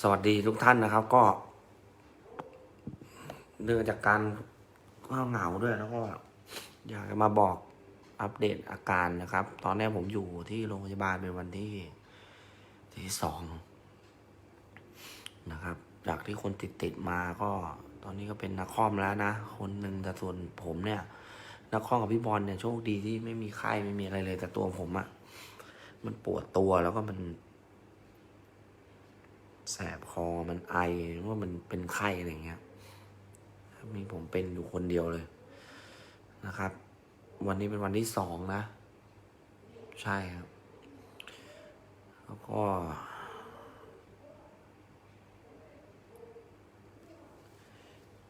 สวัสดีทุกท่านนะครับ ก็เนื่องจากการก็เหงาด้วยแล้วก็อยากจะมาบอกอัปเดตอาการนะครับ ตอนนี้ผมอยู่ที่โรงพยาบาลเป็นวันที่ที่สองนะครับ จากที่คนติดติดมาก็ตอนนี้ก็เป็นนักคอมแล้วนะ คนหนึ่งแต่ส่วนผมเนี่ย นักคอมกับพี่บอลเนี่ยโชคดีที่ไม่มีไข้ไม่มีอะไรเลย แต่ตัวผมอะมันปวดตัวแล้วก็มัน แสบคอมันไอว่ามันเป็นไข้อะไรเงี้ยมีผมเป็นอยู่คนเดียวเลยนะครับ วันนี้เป็นวันที่สองนะ ใช่ครับ แล้วก็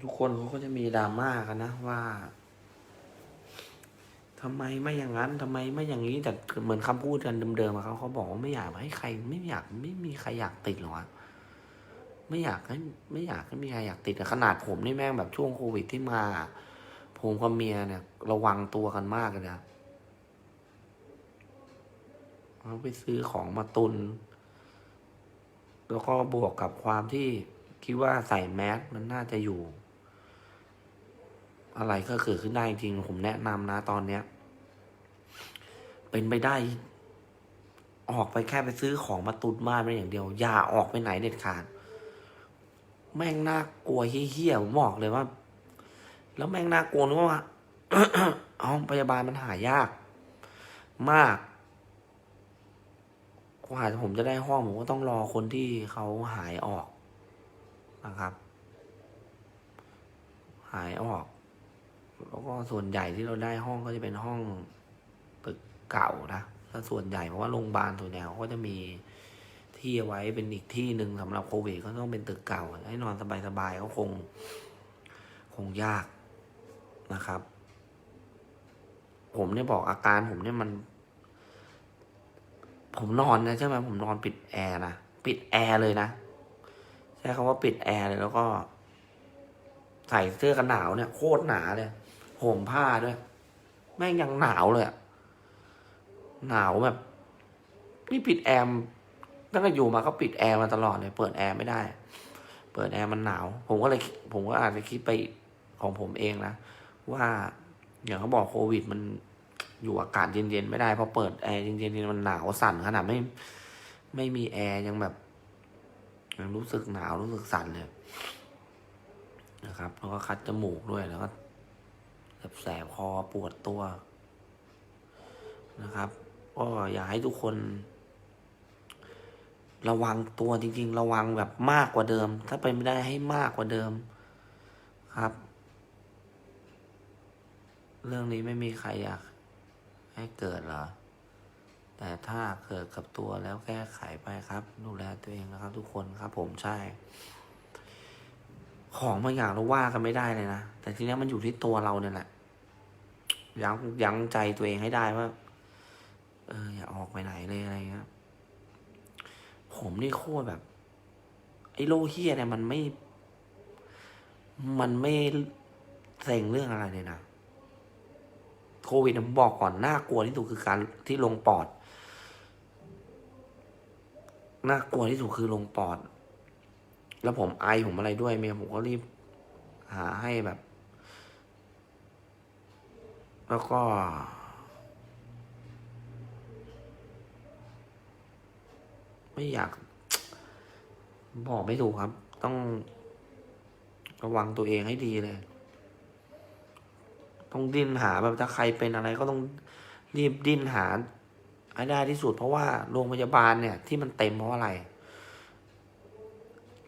ทุกคนเขาก็จะมีดราม่ากันนะว่า ทำไมไม่อย่างนั้นทำไมไม่อย่างนี้แต่เหมือนคำพูดกันเดิมๆอะเขาเขาบอกว่าไม่อยากให้ใคร ไม่อยากไม่มีใครอยากติดหรอกอะไม่อยากให้ไม่อยากให้มีใครอยากติดขนาดผมนี่แม่งแบบช่วงโควิดที่มา ผมกับเมียเนี่ย ระวังตัวกันมากเลยนะเราไปซื้อของมาตุน แล้วก็บวกกับความที่คิดว่าใส่แมสมันน่าจะอยู่ อะไรก็เกิดขึ้นได้จริงผมแนะนำนะตอนเนี้ย เป็นไปได้ ออกไปแค่ไปซื้อของมาตุนบ้านไม่อย่างเดียว อย่าออกไปไหนเด็ดขาด แม่งน่ากลัวเฮี้ยๆผมบอกเลยว่า แล้วแม่งน่ากลัวนึกว่าห้องพยาบาลมันหายาก มากกว่าผมจะได้ห้องผมก็ต้องรอคนที่เขาหายออกนะครับ หายออก แล้วก็ส่วนใหญ่ที่เราได้ห้องก็จะเป็นห้องตึกเก่านะถ้าส่วนใหญ่เพราะว่าโรงพยาบาลส่วนใหญ่เขาก็จะมีที่ไว้เป็นอีกที่หนึ่งสำหรับโควิดก็ต้องเป็นตึกเก่า ให้นอนสบายๆก็คง คงยากนะครับ ผมเนี่ยบอกอาการผมเนี่ยมัน ผมนอนนะใช่ไหมผมนอนปิดแอร์นะปิดแอร์เลยนะใช้คำว่าปิดแอร์เลยแล้วก็ ใส่เสื้อกันหนาวเนี่ยโคตรหนาเลย ห่มผ้าด้วย แม่งยังหนาวเลยอะหนาวแบบ นี่ปิดแอร์ตั้งแต่อยู่มาก็ปิดแอร์มาตลอดเลย เปิดแอร์ไม่ได้ เปิดแอร์มันหนาว ผมก็เลย ผมก็อาจจะคิดไปของผมเองนะ ว่าอย่างเขาบอกโควิดมันอยู่อากาศเย็นๆไม่ได้พราะเปิดแอร์เย็นๆมันหนาวสั่นขนาดไม่ไม่มีแอร์ยังแบบยังรู้สึกหนาวรู้สึกสั่นเลยนะครับ แล้วก็คัดจมูกด้วยแล้วก็ แสบคอปวดตัวนะครับ ก็อยากให้ทุกคน ระวังตัวจริง ๆ ระวังแบบมากกว่าเดิม ถ้าเป็นไม่ได้ให้มากกว่าเดิมครับ เรื่องนี้ไม่มีใครอยากให้เกิดหรอ แต่ถ้าเกิดกับตัวแล้วแก้ไขไปครับ ดูแลตัวเองนะครับ ทุกคนครับ ผมใช่ ของบางอย่างเราว่ากันไม่ได้เลยนะ แต่ทีนี้มันอยู่ที่ตัวเราเนี่ยแหละ ยั้งยั้งใจตัวเองให้ได้ว่า เออ อย่าออกไปไหนเลยอะไรเงี้ยผมนี่โคตรแบบ ไอ้โลเฮียเนี่ยมันไม่ มันไม่เซ็งเรื่องอะไรเลยนะโควิดผมบอกก่อนน่ากลัวที่สุดคือการที่ลงปอดน่ากลัวที่สุดคือลงปอด แล้วผมไอผมอะไรด้วยเมียผมก็รีบ หาให้แบบ แล้วก็ ไม่อยาก บอกไม่ถูกครับ ต้อง ระวังตัวเองให้ดีเลย ต้องดิ้นหาแบบถ้าใครเป็นอะไรก็ต้องรีบดิ้นหาให้ได้ที่สุด เพราะว่าโรงพยาบาลเนี่ย ที่มันเต็มเพราะอะไร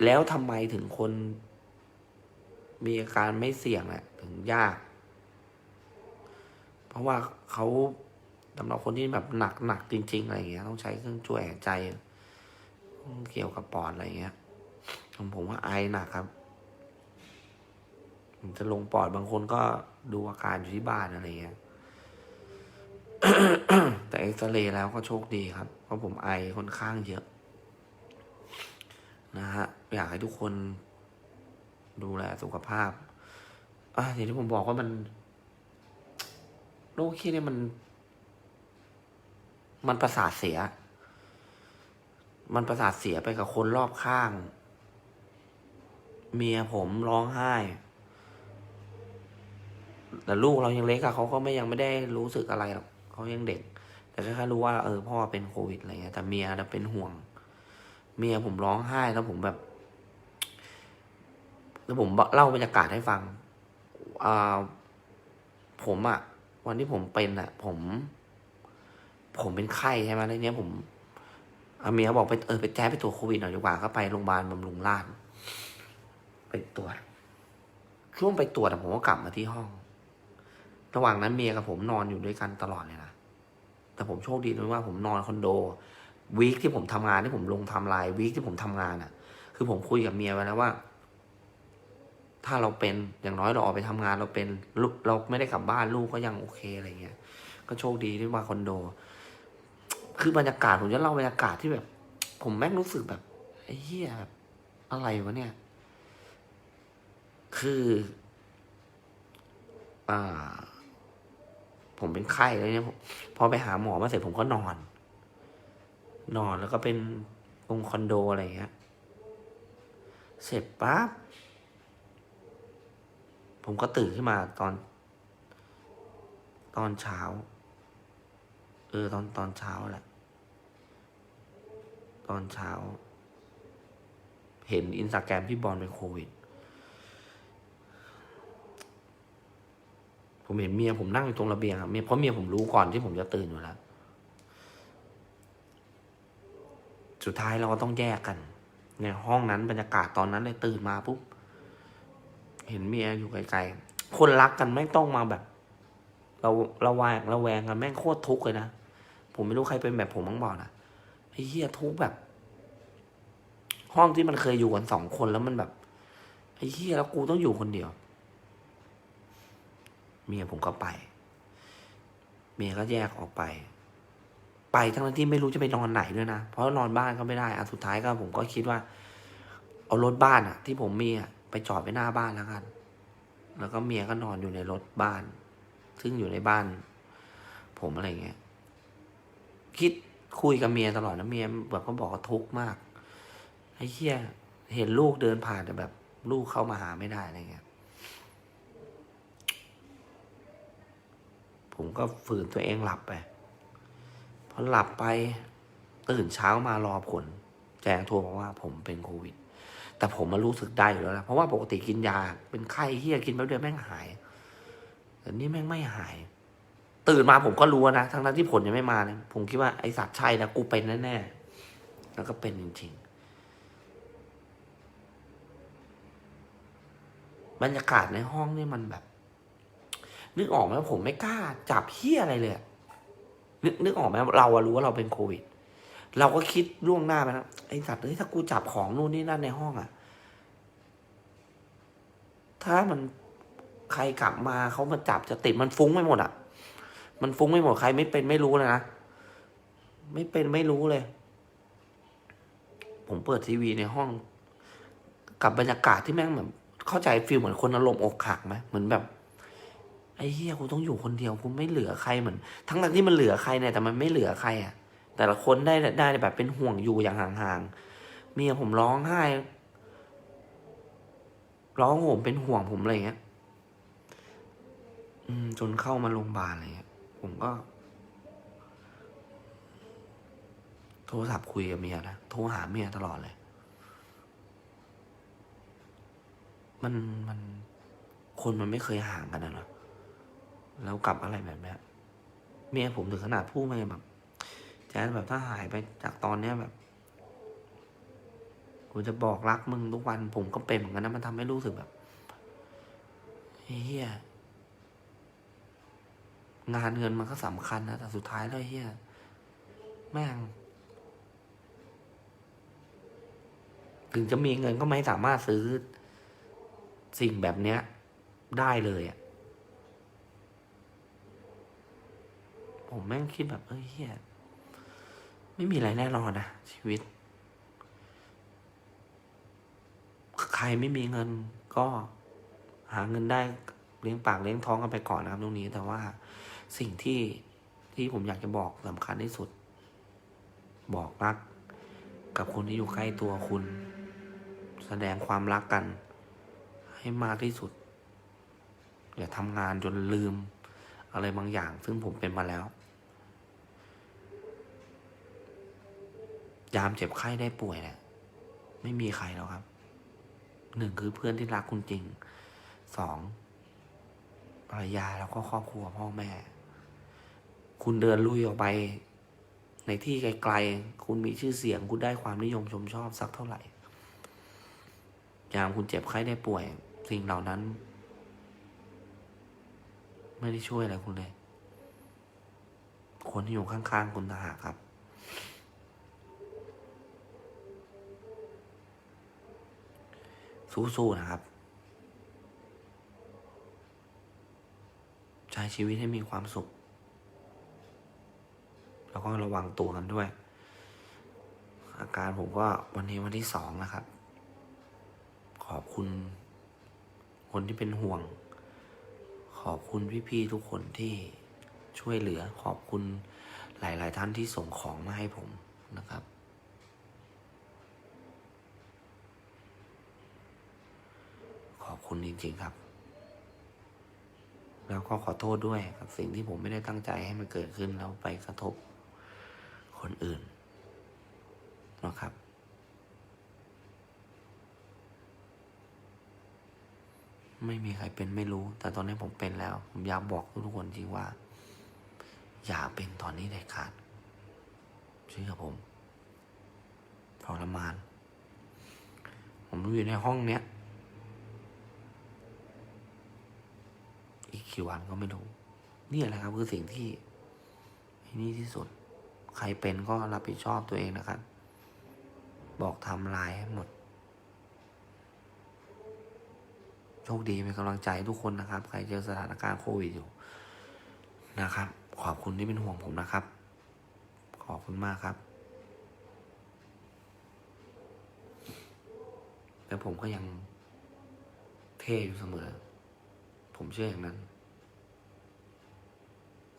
แล้วทำไมถึงคน มีอาการไม่เสี่ยงเนี่ยถึงยาก ราะว่าเขาสำหรับคนที่แบบหนักหนักจริง ๆ อะไรเงี้ย ต้องใช้เครื่องช่วยหายใจ เกี่ยวกับปอดอะไรเงี้ยผมว่าไอหนักครับจะลงปอดบางคนก็ดูอาการอยู่ที่บ้านอะไรเงี้ย แต่เอ็กซเรย์แล้วก็โชคดีครับ เพราะผมไอค่อนข้างเยอะ นะฮะ อยากให้ทุกคนดูแลสุขภาพอะอย่างที่ผมบอกว่ามัน โรคขี้เนี่ยมัน มันประสาทเสีย มันประสาทเสียไปกับคนรอบข้าง เมียผมร้องไห้ แต่ลูกเรายังเล็กอะเขาก็ไม่ยังไม่ได้รู้สึกอะไรหรอกเขายังเด็ก แต่แค่รู้ว่าเออพ่อเป็นโควิดอะไรเงี้ยแต่เมียน่ะเป็นห่วง เมียผมร้องไห้แล้วผมแบบแล้วผมเล่าบรรยากาศให้ฟัง อ่า ผมอะ วันที่ผมเป็นอะผม ผมเป็นไข้ใช่ไหมแล้วเนี้ยผมอาเมียบอกไปเออไปแจ้ไปตรวจโควิดหน่อยดีกว่าก็ไปโรงพยาบาลบำรุงราษฎร์ไปตรวจ ช่วงไปตรวจอะผมก็กลับมาที่ห้อง ระหว่างนั้นเมียกับผมนอนอยู่ด้วยกันตลอดเลยนะแต่ผมโชคดีตรงที่ว่าผมนอนคอนโดวีคที่ผมทำงานที่ผมลงทำลายวีคที่ผมทำงานอะคือผมคุยกับเมียไว้แล้วว่า ถ้าเราเป็นอย่างน้อยเราออกไปทำงานเราเป็นลูกเราไม่ได้กลับบ้านลูกก็ยังโอเคอะไรเงี้ย ก็โชคดีที่มาคอนโด คือบรรยากาศผมจะเล่าบรรยากาศที่แบบ ผมแม่งรู้สึกแบบไอ้เหี้ยแบบอะไรวะเนี่ย คืออ่าผมเป็นไข้แล้วเนี่ยพอไปหาหมอมาเสร็จผมก็นอน นอนแล้วก็เป็นตรงคอนโดอะไรเงี้ย เสร็จปั๊บ ผมก็ตื่นขึ้นมาตอน ตอนเช้า เออ ตอนตอนเช้าแหละ ตอนเช้า เห็นอินสตาแกรมพี่บอลเป็นโควิด ผมเห็นเมียผมนั่งอยู่ตรงระเบียงเมียเพราะเมียผมรู้ก่อนที่ผมจะตื่นอยู่แล้ว สุดท้ายเราก็ต้องแยกกัน ในห้องนั้นบรรยากาศตอนนั้นเลยตื่นมาปุ๊บ เห็นเมียอยู่ไกลๆ คนรักกันไม่ต้องมาแบบ เราเราวงเราแวงกันแม่งโคตรทุกข์เลยนะ ผมไม่รู้ใครเป็นแบบผมบ้างบอกนะไอ้เหี้ยทุกข์แบบ ห้องที่มันเคยอยู่กันสองคนแล้วมันแบบไอ้เหี้ยแล้วกูต้องอยู่คนเดียว เมียผมก็ไป เมียก็แยกออกไป ไปทั้งที่ไม่รู้จะไปนอนไหนด้วยนะ เพราะนอนบ้านก็ไม่ได้อะสุดท้ายก็ผมก็คิดว่า เอารถบ้านอะที่ผมมีอะ ไปจอดไว้หน้าบ้านแล้วกัน แล้วก็เมียก็นอนอยู่ในรถบ้าน ซึ่งอยู่ในบ้าน ผมอะไรเงี้ย คิดคุยกับเมียตลอดนะเมียแบบก็บอกว่าทุกข์มาก ไอ้เหี้ยเห็นลูกเดินผ่านแต่แบบ ลูกเข้ามาหาไม่ได้อะไรเงี้ย ผมก็ฝืนตัวเองหลับไป พอหลับไปตื่นเช้ามารอผล แจ้งโทรมาว่าผมเป็นโควิด แต่ผมมารู้สึกได้อยู่แล้วนะเพราะว่าปกติกินยา เป็นไข้เฮียกินแป๊บเดียวแม่งหายแต่นี่แม่งไม่หาย ตื่นมาผมก็รู้นะทั้งนั้นที่ผลยังไม่มาเนี่ยผมคิดว่าไอสัตว์ใช่นะกูเป็นแน่ๆแล้วก็เป็นจริงๆบรรยากาศในห้องนี่มันแบบ นึกออกไหมผมไม่กล้าจับเฮียอะไรเลยนึกนึกออกไหมเราอะรู้ว่าเราเป็นโควิด เราก็คิดล่วงหน้าไปนะไอสัตว์เอ้ยถ้ากูจับของนู่นนี่นั่นในห้องอะถ้ามันใครกลับมาเขามาจับจะติดมันฟุ้งไปหมดอะมันฟุ้งไม่หมดใครไม่เป็นไม่รู้เลยนะไม่เป็นไม่รู้เลย ผมเปิดทีวีในห้อง กับบรรยากาศที่แม่งแบบเข้าใจฟีลเหมือนคนอารมณ์อกหักไหมเหมือนแบบไอ้เฮียกูต้องอยู่คนเดียวกูไม่เหลือใครเหมือน ทั้งนั้นที่มันเหลือใครเนี่ยแต่มันไม่เหลือใครอะ แต่ละคนได้ได้แบบเป็นห่วงอยู่อย่างห่างๆเมียผมร้องไห้ ร้องผมเป็นห่วงผมอะไรเงี้ยอืมจนเข้ามาโรงพยาบาลอะไรเงี้ย ผมก็ โทรศัพท์คุยกับเมียนะโทรหาเมียตลอดเลย มันมันคนมันไม่เคยห่างกันนะเนาะแล้วกลับอะไรแบบเนี้ยเมียผมถึงขนาดพูดมาแบบ แจ๊ดแบบถ้าหายไปจากตอนเนี้ยแบบกูจะบอกรักมึงทุกวัน ผมก็เป็นเหมือนกันนะมันทำให้รู้สึกแบบเฮียงานเงินมันก็สำคัญนะแต่สุดท้ายแล้วเฮียแม่ง ถึงจะมีเงินก็ไม่สามารถซื้อ สิ่งแบบเนี้ย ได้เลยอะผมแม่งคิดแบบเอ้ยเฮีย ไม่มีอะไรแน่นอนนะชีวิต ใครไม่มีเงินก็หาเงินได้เลี้ยงปากเลี้ยงท้องกันไปก่อนนะครับตรงนี้ แต่ว่าสิ่งที่ที่ผมอยากจะบอกสำคัญที่สุด บอกรัก กับคนที่อยู่ใกล้ตัวคุณ แสดงความรักกัน ให้มากที่สุดอย่าทำงานจนลืม อะไรบางอย่าง ซึ่งผมเป็นมาแล้ว ยามเจ็บไข้ได้ป่วยเนี่ยไม่มีใครหรอกครับหนึ่งคือเพื่อนที่รักคุณจริงสองภรรยาแล้วก็ครอบครัวพ่อแม่ คุณเดินลุยออกไป ในที่ไกลๆ คุณมีชื่อเสียง คุณได้ความนิยมชมชอบสักเท่าไหร่ ยามคุณเจ็บไข้ได้ป่วย สิ่งเหล่านั้น ไม่ได้ช่วยอะไรคุณเลย คนที่อยู่ข้างๆ คุณต่างหากครับ สู้ๆนะครับ ใช้ชีวิตให้มีความสุข แล้วก็ระวังตัวกันด้วย อาการผมก็วันนี้วันที่สองนะครับ ขอบคุณ คนที่เป็นห่วง ขอบคุณพี่ๆทุกคนที่ช่วยเหลือขอบคุณหลาย ๆ ท่านที่ส่งของมาให้ผมนะครับ ขอบ คุณจริง ๆ ครับ แล้วก็ขอโทษด้วยกับสิ่งที่ผมไม่ได้ตั้งใจให้มันเกิดขึ้นแล้วไปกระทบคนอื่นนะครับ ไม่มีใครเป็นไม่รู้ แต่ตอนนี้ผมเป็นแล้ว ผมอยากบอกทุกคนจริงว่า อย่าเป็นตอนนี้เด็ดขาดเชื่อผมทรมาน ผมอยู่ในห้องเนี้ย อี กี่วันก็ไม่รู้นี่แหละครับ คือสิ่งที่นี่ที่สุด ใครเป็นก็รับผิดชอบตัวเองนะครับ บอกทำลายให้หมด โชคดีเป็นกำลังใจทุกคนนะครับ ใครเจอสถานการณ์โควิดอยู่นะครับ ขอบคุณที่เป็นห่วงผมนะครับ ขอบคุณมากครับแล้วผมก็ยังเท่อยู่เสมอ ผมเชื่ออย่างนั้น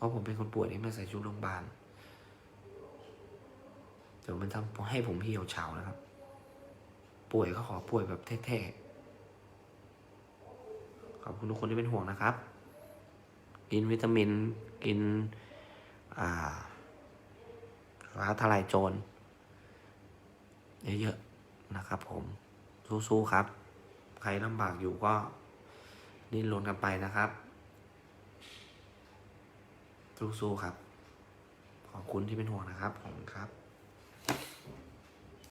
เพราะผมเป็นคนป่วยที่ไม่ใส่ชุดโรงพยาบาลเดี๋ยวมันทำให้ผมเหี่ยวเฉานะครับ ป่วยก็ขอป่วยแบบเท่ๆขอบคุณทุกคนที่เป็นห่วงนะครับ กินวิตามินกินอ่าฟ้าทลายโจรเยอะๆนะครับผมสู้ๆครับ ใครลำบากอยู่ก็ดิ้นรนกันไปนะครับ สู้ๆครับ ขอบคุณที่เป็นห่วงนะครับ ขอบคุณครับ